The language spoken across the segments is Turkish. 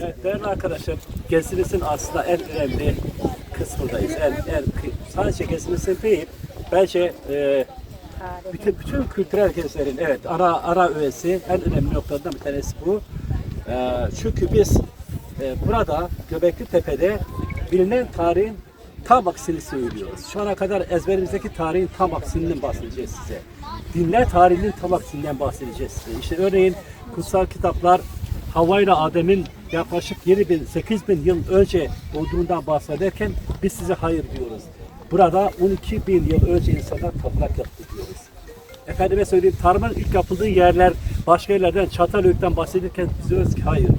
Evet, değerli arkadaşlar, gezimizin aslında en önemli kısmındayız. En, en, sadece gezimizin değil, bence e, bütün, bütün kültürel gezilerin evet ara ara öğesi en önemli noktalardan bir tanesi bu. E, çünkü biz e, burada Göbekli Tepe'de bilinen tarihin tam aksini söylüyoruz. Şu ana kadar ezberimizdeki tarihin tam aksininden bahsedeceğiz size. Dinler tarihinin tam aksininden bahsedeceğiz size. İşte örneğin kutsal kitaplar Havva ile Adem'in yaklaşık 7000 8000 yıl önce olduğundan bahsederken biz size hayır diyoruz. Burada 12 bin yıl önce insanlar tapınak yaptı diyoruz. Efendime söyleyeyim tarımın ilk yapıldığı yerler başka yerlerden Çatalhöyük'ten bahsedilirken biz diyoruz ki hayır.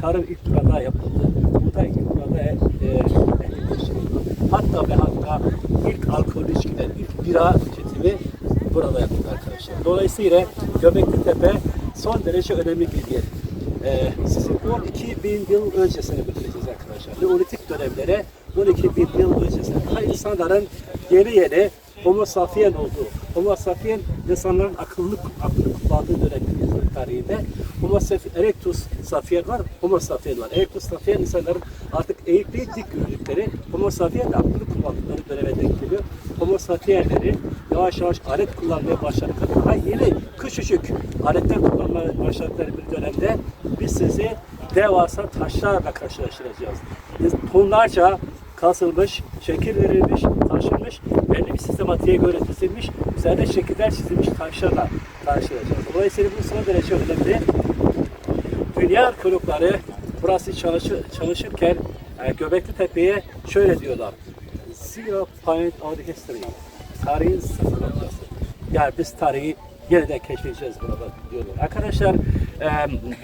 Tarım ilk burada yapıldı. Burada ilk burada e, e, ehlileştirildi. Hatta ve hatta ilk alkol içkiler, ilk bira tüketimi burada yapıldı arkadaşlar. Dolayısıyla Göbekli Tepe son derece önemli bir yer. Ee, sizi 12 bin yıl öncesine götüreceğiz arkadaşlar. Neolitik dönemlere 12 bin yıl öncesine. Daha insanların yeni yeni Homo sapien olduğu. Homo sapien insanların akıllı akıllı kullandığı dönem insan tarihinde. Homo erectus sapien var, Homo sapien var. Erectus sapien insanların artık eğikliği dik gördükleri, Homo sapien de akıllı kullandıkları döneme denk geliyor. Homo sapienleri yavaş yavaş alet kullanmaya başladıkları, daha yeni küçücük aletler kullanmaya başladıkları bir dönemde biz sizi devasa taşlarla karşılaştıracağız. Biz tonlarca kasılmış, şekil verilmiş, taşınmış, belli bir sistematiğe göre dizilmiş, üzerine şekiller çizilmiş taşlarla karşılaşacağız. Dolayısıyla bu son derece önemli. Dünya arkeologları burası çalışır, çalışırken e, Göbekli Tepe'ye şöyle diyorlar. Zero point of history. Tarihin sıfır noktası. Yani biz tarihi yeniden keşfedeceğiz burada diyorlar. Arkadaşlar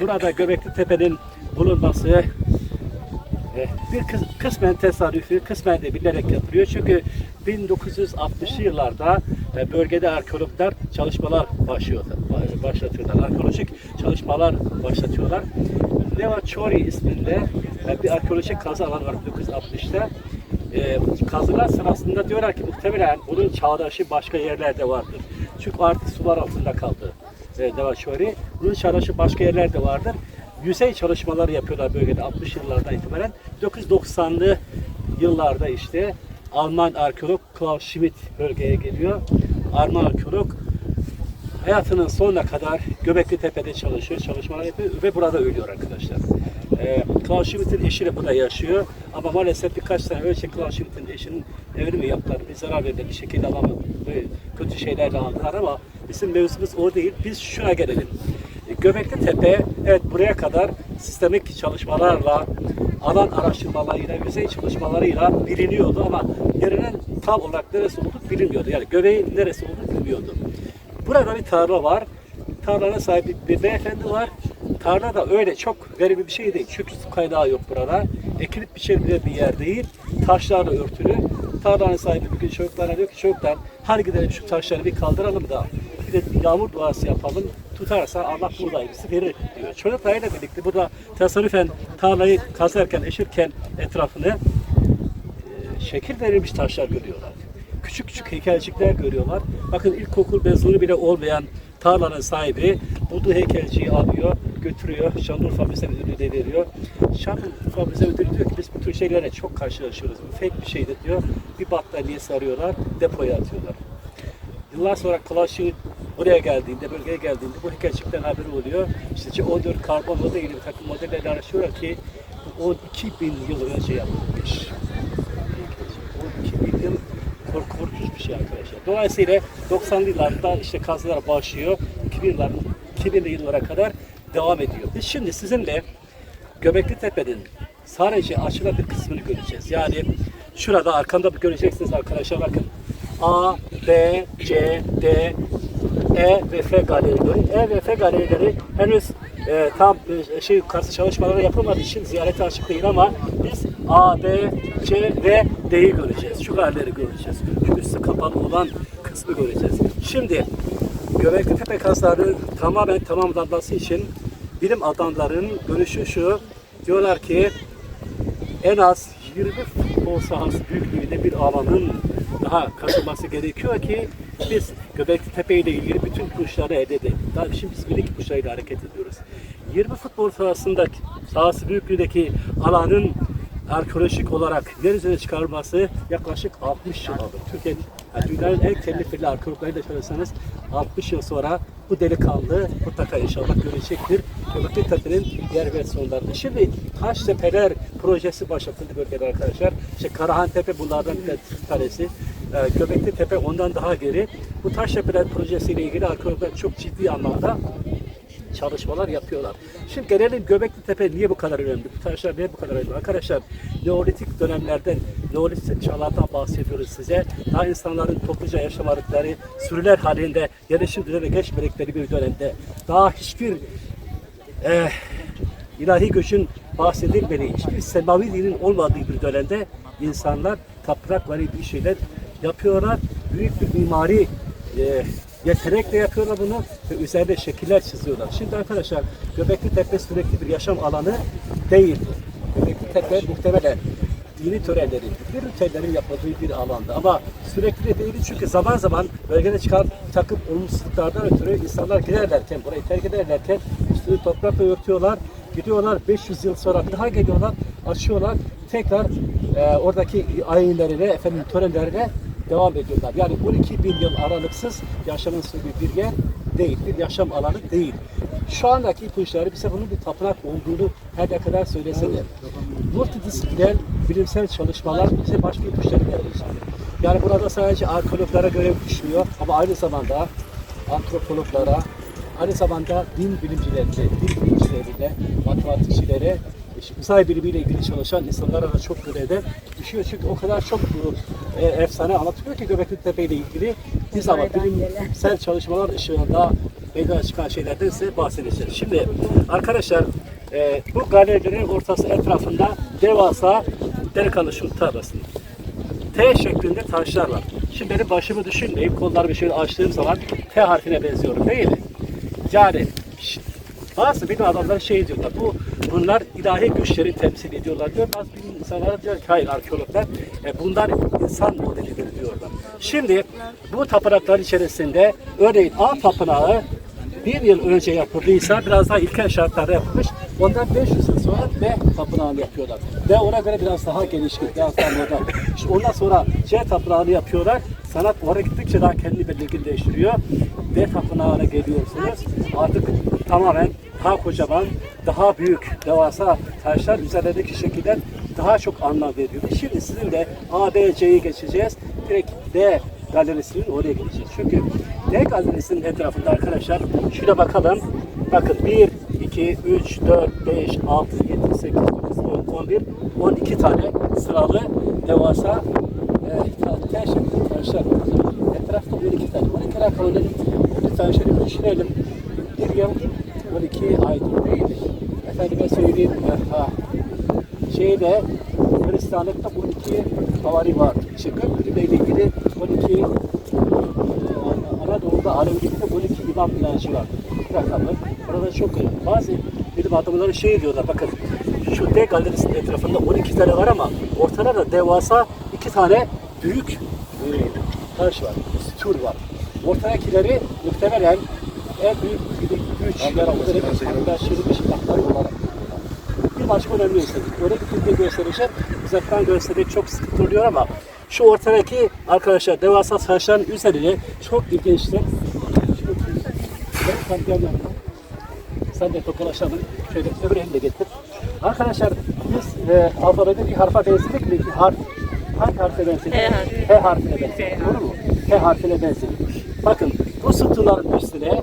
burada Göbekli Tepe'nin bulunması e, bir kıs- kısmen tesadüfi, kısmen de bilerek yapılıyor. Çünkü 1960'lı yıllarda e, bölgede arkeologlar çalışmalar başlıyorlar, başlatıyorlar. Arkeolojik çalışmalar başlatıyorlar. Neva Chori isminde e, bir arkeolojik kazı alanı var 1960'ta. E, kazılar sırasında diyorlar ki muhtemelen bunun çağdaşı başka yerlerde vardır. Çünkü artık sular altında kaldı. E, Chori. Bunun çağdaşı başka yerlerde vardır yüzey çalışmaları yapıyorlar bölgede 60 yıllardan itibaren. 1990'lı yıllarda işte Alman arkeolog Klaus Schmidt bölgeye geliyor. Alman arkeolog hayatının sonuna kadar Göbekli Tepe'de çalışıyor, çalışmalar yapıyor ve burada ölüyor arkadaşlar. Ee, Klaus Schmidt'in eşi de burada yaşıyor ama maalesef birkaç sene önce Klaus Schmidt'in eşinin evini mi yaptılar, bir zarar verdiler, bir şekilde alamadı, kötü şeylerle aldılar ama bizim mevzumuz o değil. Biz şuna gelelim. Göbekli Tepe evet buraya kadar sistemik çalışmalarla, alan araştırmalarıyla, yüzey çalışmalarıyla biliniyordu ama yerinin tam olarak neresi olduğu bilinmiyordu. Yani göbeğin neresi olduğu bilmiyordu. Burada bir tarla var. Tarlanın sahibi bir beyefendi var. Tarla da öyle çok verimli bir şey değil. Çünkü su kaynağı yok burada. Ekilip biçebilir bir yer değil. Taşlarla örtülü. Tarlanın sahibi bir gün çocuklarına diyor ki çocuklar hadi gidelim şu taşları bir kaldıralım da bir de yağmur duası yapalım. Tutarsa Allah buğdayımızı verir diyor. Çocuklarıyla birlikte burada tesadüfen tarlayı kazarken, eşirken etrafını e, şekil verilmiş taşlar görüyorlar. Küçük küçük heykelcikler görüyorlar. Bakın ilkokul mezunu bile olmayan tarlanın sahibi bulduğu heykelciyi alıyor, götürüyor. Şanlıurfa Müze Müdürlüğü'ne veriyor. Şanlıurfa Müze Müdürlüğü diyor ki biz bu tür şeylerle çok karşılaşıyoruz. Bu fake bir şeydir diyor. Bir battaniye sarıyorlar, depoya atıyorlar. Yıllar sonra Klaş'ı buraya geldiğinde, bölgeye geldiğinde bu heykelcikten haberi oluyor. İşte O4 karbon modeli bir takım modellerle araştırıyorlar ki bu 12 bin yıl önce yapılmış. 12 bin yıl korkunç bir şey arkadaşlar. Dolayısıyla 90'lı yıllarda işte kazılar başlıyor. 2000'lerin 2000'li yıllara kadar devam ediyor. Biz şimdi sizinle Göbekli Tepe'nin sadece açılan bir kısmını göreceğiz. Yani şurada arkamda göreceksiniz arkadaşlar bakın. A, B, C, D, E ve F galerileri. E ve F galerileri henüz e, tam e, şey karşı çalışmaları yapılmadığı için ziyarete açık değil ama biz A, B, C ve D'yi göreceğiz. Şu galerileri göreceğiz. Şu üstü kapalı olan kısmı göreceğiz. Şimdi Göbekli Tepe kazları tamamen tamamlanması için bilim adamlarının görüşü şu. Diyorlar ki en az 20 futbol sahası büyüklüğünde bir alanın daha kazılması gerekiyor ki biz Göbekli Tepe ile ilgili bütün ipuçları elde. Daha şimdi biz minik ipuçlarıyla hareket ediyoruz. 20 futbol sahasında sahası büyüklüğündeki alanın arkeolojik olarak yeryüzüne çıkarılması yaklaşık 60 yıl oldu. Türkiye, yani dünyanın en kellifeli arkeologlarıyla çalışsanız 60 yıl sonra bu delikanlı mutlaka inşallah görecektir. Göbekli Tepe'nin yer ve sonlarını. Şimdi Taştepeler projesi başlatıldı bölgede arkadaşlar. İşte Karahan Tepe bunlardan bir tanesi. Ee, Göbekli Tepe ondan daha geri. Bu Taştepeler projesiyle ilgili arkeologlar çok ciddi anlamda çalışmalar yapıyorlar. Şimdi gelelim Göbekli Tepe niye bu kadar önemli? Bu taşlar niye bu kadar önemli? Arkadaşlar Neolitik dönemlerden, Neolitik çağlardan bahsediyoruz size. Daha insanların topluca yaşamadıkları, sürüler halinde yerleşim düzenine geçmedikleri bir dönemde, daha hiçbir eh, ilahi göçün bahsedilmediği, hiçbir semavi dinin olmadığı bir dönemde insanlar tapınakları bir şeyler yapıyorlar. Büyük bir mimari e, yetenekle yapıyorlar bunu ve üzerinde şekiller çiziyorlar. Şimdi arkadaşlar Göbekli Tepe sürekli bir yaşam alanı değil. Göbekli Tepe muhtemelen dini törenlerin, bir ritüellerin yapıldığı bir alanda. Ama sürekli de değil çünkü zaman zaman bölgede çıkan takım olumsuzluklardan ötürü insanlar girerlerken, burayı terk ederlerken üstünü toprakla örtüyorlar. Gidiyorlar 500 yıl sonra daha geliyorlar, açıyorlar. Tekrar e, oradaki ayinlerine, efendim törenlerine devam ediyorlar. Yani 12 bin yıl aralıksız sürdüğü bir yer değil, bir yaşam alanı değil. Şu andaki ipuçları bize bunun bir tapınak olduğunu her ne kadar söylese de multidisipliner bilimsel çalışmalar bize başka ipuçları verecek. Yani burada sadece arkeologlara görev düşmüyor ama aynı zamanda antropologlara, aynı zamanda din bilimcilerine, din bilimcilerine, matematikçilere, uzay bilimiyle ilgili çalışan insanlara da çok görevde düşüyor. Çünkü o kadar çok bu, e, efsane anlatılıyor ki Göbekli Tepe ile ilgili biz ama bilimsel çalışmalar ışığında meydana çıkan şeylerden size bahsedeceğiz. Şimdi arkadaşlar e, bu galerilerin ortası etrafında devasa delikanlı şu tarlası. T şeklinde taşlar var. Şimdi benim başımı düşünmeyip kollarımı şöyle açtığım zaman T harfine benziyorum değil mi? Yani bazı bilim adamları şey diyorlar, bu bunlar ilahi güçleri temsil ediyorlar diyor. Bazı insanlar diyor ki hayır arkeologlar e, bunlar insan modelidir diyorlar. Şimdi bu tapınaklar içerisinde örneğin A tapınağı bir yıl önce yapıldıysa biraz daha ilkel şartlarda yapılmış. Ondan 500 yıl sonra B tapınağını yapıyorlar. Ve ona göre biraz daha geniş, biraz daha modern. İşte ondan sonra C tapınağını yapıyorlar. Sanat oraya gittikçe daha kendini belirginleştiriyor. D tapınağına geliyorsunuz. Artık tamamen daha kocaman, daha büyük, devasa taşlar üzerindeki şekiller daha çok anlam veriyor. Şimdi sizinle A, B, C'yi geçeceğiz. Direkt D galerisinin oraya gideceğiz. Çünkü D galerisinin etrafında arkadaşlar şuna bakalım. Bakın 1, 2, 3, 4, 5, 6, 7, 8, 9, 10, 11, 12 tane sıralı devasa e, ta- tel şeklinde taşlar. Etrafta 12 tane. 12 rakamını lütfen şöyle bir düşünelim. Bir yıl 12 ay değil. Efendime söyleyeyim. e, Ha, şeyde Hristiyanlıkta 12 havari var. Gökbirliği ile ilgili 12 Anadolu'da Alevilikte 12 imam inancı var. Rakamı. Burada çok. Bazı bilim adamları şey diyorlar bakın şu D galerisinin etrafında 12 tane var ama ortada da devasa iki tane büyük e, taş var. Sütur var. Ortadakileri muhtemelen en büyük güç yarattığı haberleştirilmiş hakları olarak bir başka önemli özellik. Öyle bir bilgi göstereceğim. Uzaktan göstermek çok sıkıntı oluyor ama şu ortadaki arkadaşlar devasa taşların üzerine çok ilginçtir. Ben yanıma. Sen de tokalaşalım. Şöyle öbür elini de getir. Arkadaşlar biz e, alfabede bir harfa benzedik mi? Bir harf. Hangi harfe benzedik? Harfi. H harfine benzedik. Doğru mu? H harfine benzedik. Bakın bu sütunların üstüne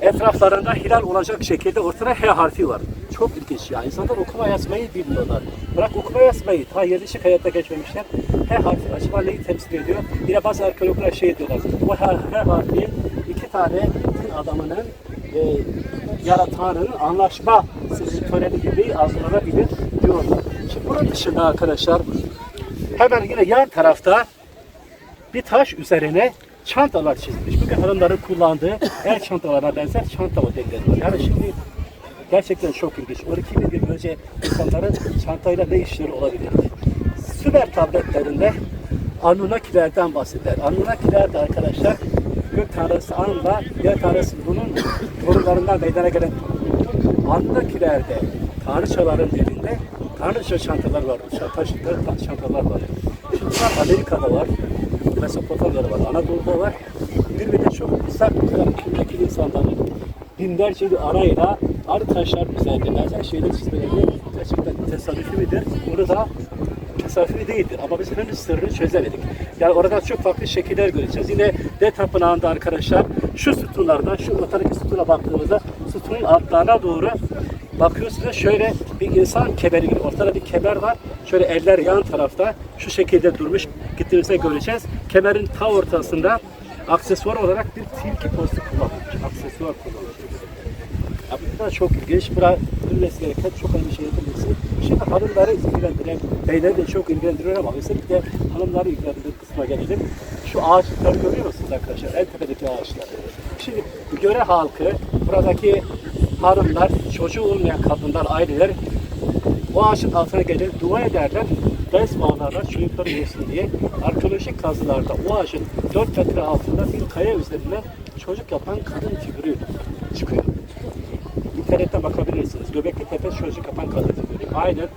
etraflarında hilal olacak şekilde ortada H harfi var. Çok ilginç ya. İnsanlar okuma yazmayı bilmiyorlar. Bırak okuma yazmayı, ta yerleşik hayatta geçmemişler. H harfi acaba neyi temsil ediyor? Yine bazı arkeologlar şey diyorlar. Bu H, H harfi iki tane din adamının e, yaratanın anlaşma töreni gibi algılanabilir diyorlar. Şimdi bunun dışında arkadaşlar hemen yine yan tarafta bir taş üzerine çantalar çizmiş. Bugün hanımların kullandığı el çantalarına benzer çanta modelleri var. Yani şimdi gerçekten çok ilginç. 12 bin yıl önce insanların çantayla ne işleri olabilirdi? Sümer tabletlerinde Anunnakilerden bahseder. Anunnakiler de arkadaşlar gök tanrısı Anla, yer tanrısı bunun torunlarından meydana gelen Anunnakilerde tanrıçaların birinde tanrıça çantalar var. Çanta taşıdıkları çantalar var. Şimdi Amerika'da var. Mesopotamya'da var. Anadolu'da var. Birbirine çok uzak uzak kültürdeki insanların binlerce bir arayla arı taşlar üzerinde benzer şeyler çizmeleri gerçekten tesadüfi midir? Bunu da tesadüfi değildir ama biz henüz sırrını çözemedik. Yani oradan çok farklı şekiller göreceğiz. Yine D tapınağında arkadaşlar şu sütunlardan, şu ortadaki sütuna baktığımızda sütunun altlarına doğru bakıyorsunuz şöyle bir insan kemeri gibi ortada bir kemer var. Şöyle eller yan tarafta şu şekilde durmuş gittiğimizde göreceğiz. Kemerin ta ortasında aksesuar olarak bir tilki postu kullanılmış. Aksesuar kullanılmış. Ya bu da çok ilginç. Bura bilmesi gereken çok önemli şeyler bilmesi. Şimdi hanımları ilgilendiren, beyleri de çok ilgilendiriyor ama özellikle hanımları ilgilendiren kısma gelelim. Şu ağaçları görüyor musunuz arkadaşlar? En tepedeki ağaçlar. Şimdi göre halkı, buradaki hanımlar, çocuğu olmayan kadınlar, aileler o ağaçın altına gelir, dua ederler, bez bağlarlar çocukları yesin diye. Arkeolojik kazılarda o ağacın 4 metre altında bir kaya üzerinde çocuk yapan kadın figürü çıkıyor. İnternette bakabilirsiniz. Göbekli Tepe çocuk yapan kadın figürü. Aynen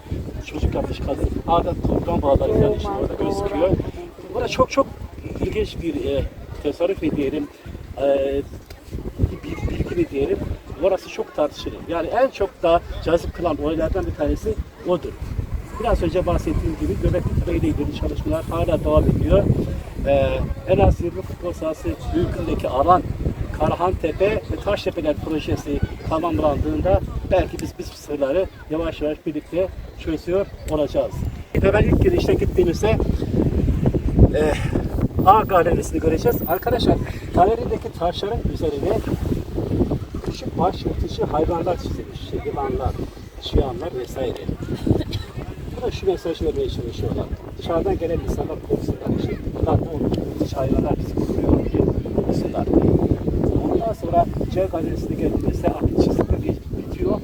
çocuk yapmış kadın. Ağda kurban bağları falan işte orada gözüküyor. Bu da çok çok ilginç bir e, mi diyelim, e, bir bilgi mi diyelim. Orası çok tartışılır. Yani en çok da cazip kılan olaylardan bir tanesi odur. Biraz önce bahsettiğim gibi Göbekli Tepe ile ilgili çalışmalar hala devam ediyor. Ee, en az 20 futbol sahası büyüklüğündeki alan Karahan Tepe ve Taştepeler projesi tamamlandığında belki biz biz sırları yavaş yavaş birlikte çözüyor olacağız. Hemen ilk girişte gittiğimizde e, A galerisini göreceğiz. Arkadaşlar galerideki taşların üzerine küçük baş yırtıcı hayvanlar çizilmiş. Yılanlar, çıyanlar vesaire. Da şu mesajı vermeye çalışıyorlar. Dışarıdan gelen insanlar korksunlar. İşte bunlar bu yırtıcı hayvanlar bizi koruyor diye korksunlar. Ondan sonra C galerisine geldiğimizde artık çizimler bitiyor.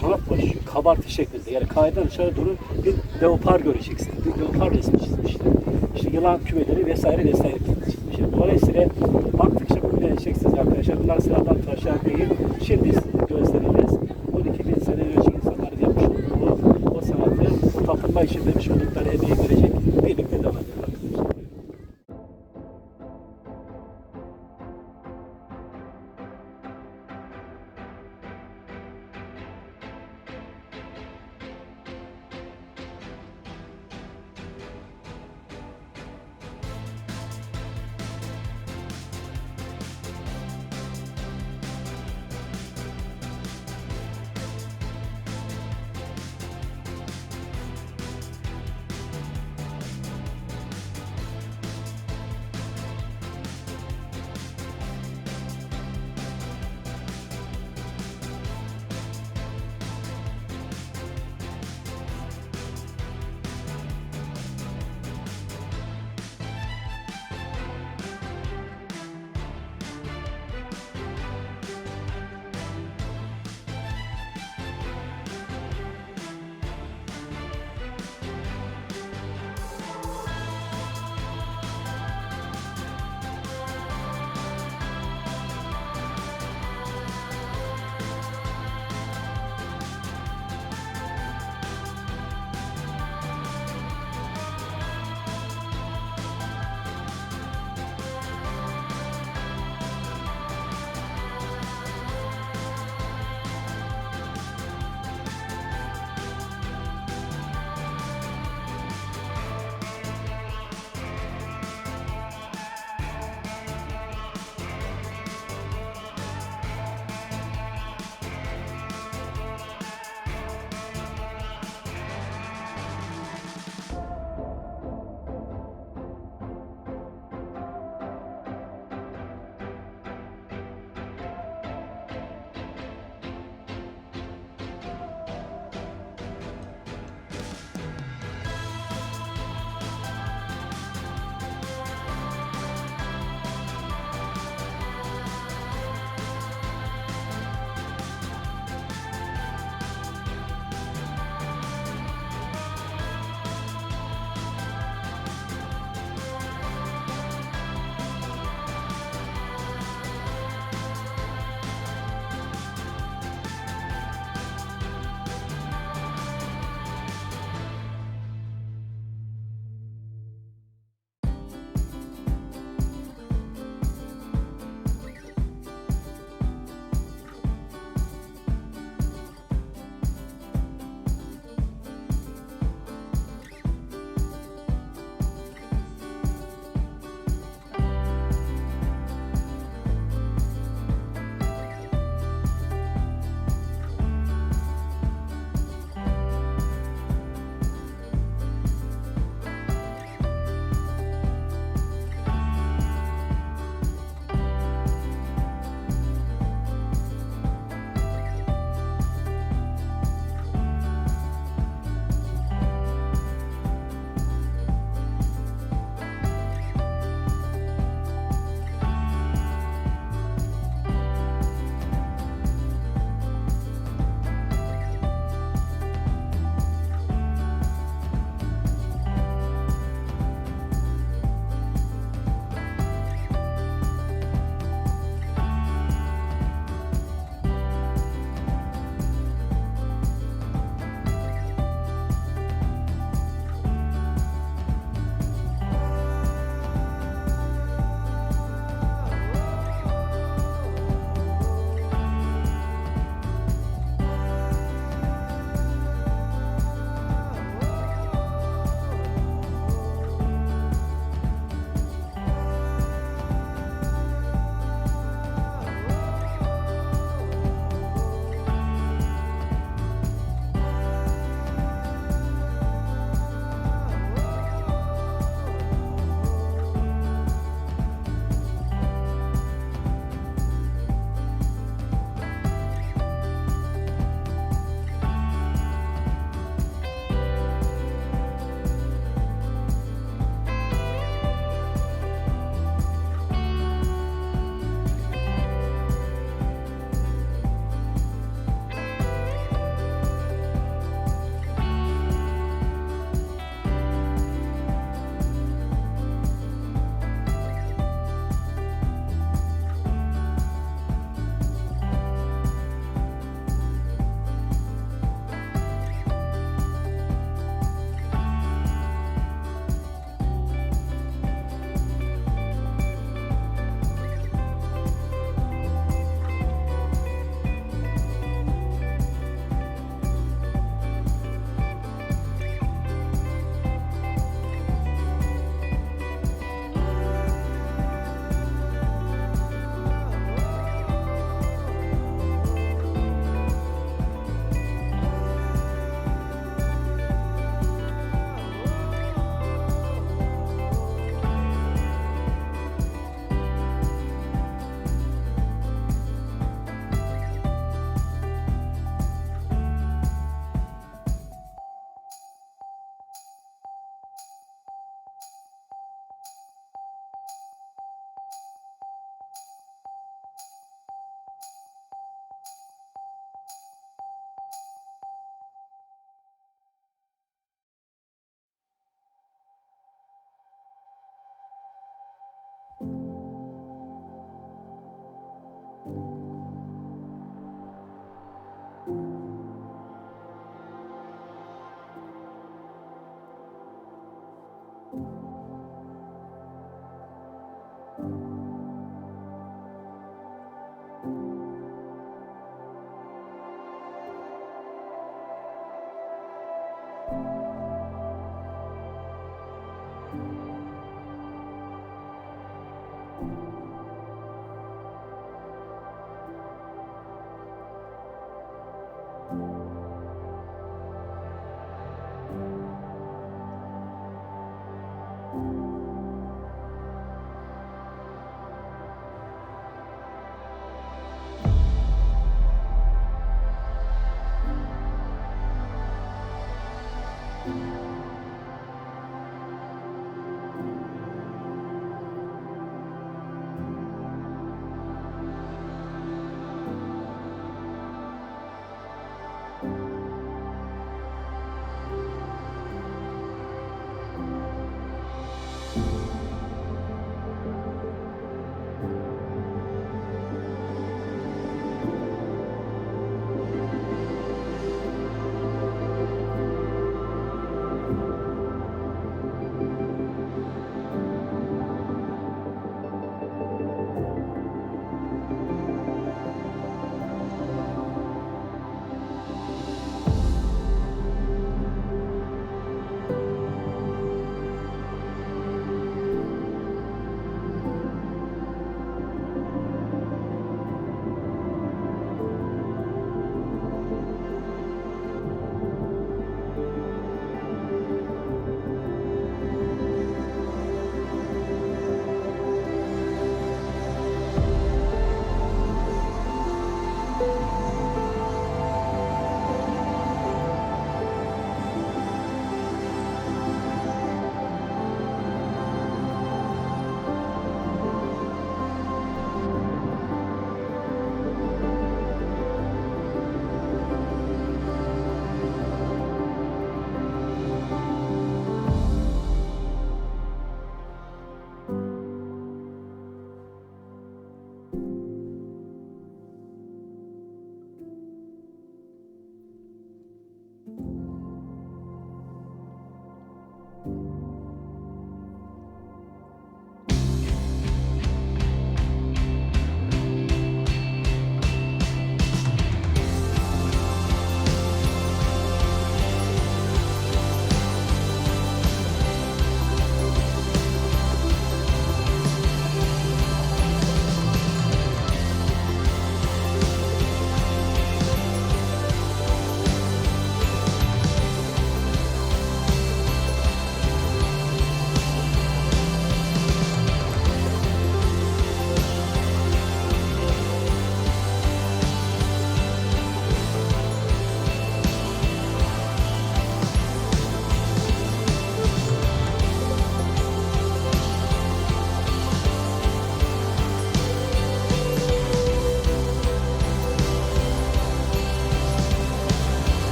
Sanat başlıyor. Kabartı şeklinde. Yani kayadan dışarı doğru bir leopar göreceksin. Bir leopar resmi çizmişler. İşte yılan kümeleri vesaire vesaire çizmişler. Dolayısıyla baktıkça bu göreceksiniz arkadaşlar. Bunlar sıradan taşlar değil. Şimdi sizin gözleriniz 12 bin sene önce insanların yapmış olduğu o için vermiş oldukları emeği görecek. Birlikte devam edelim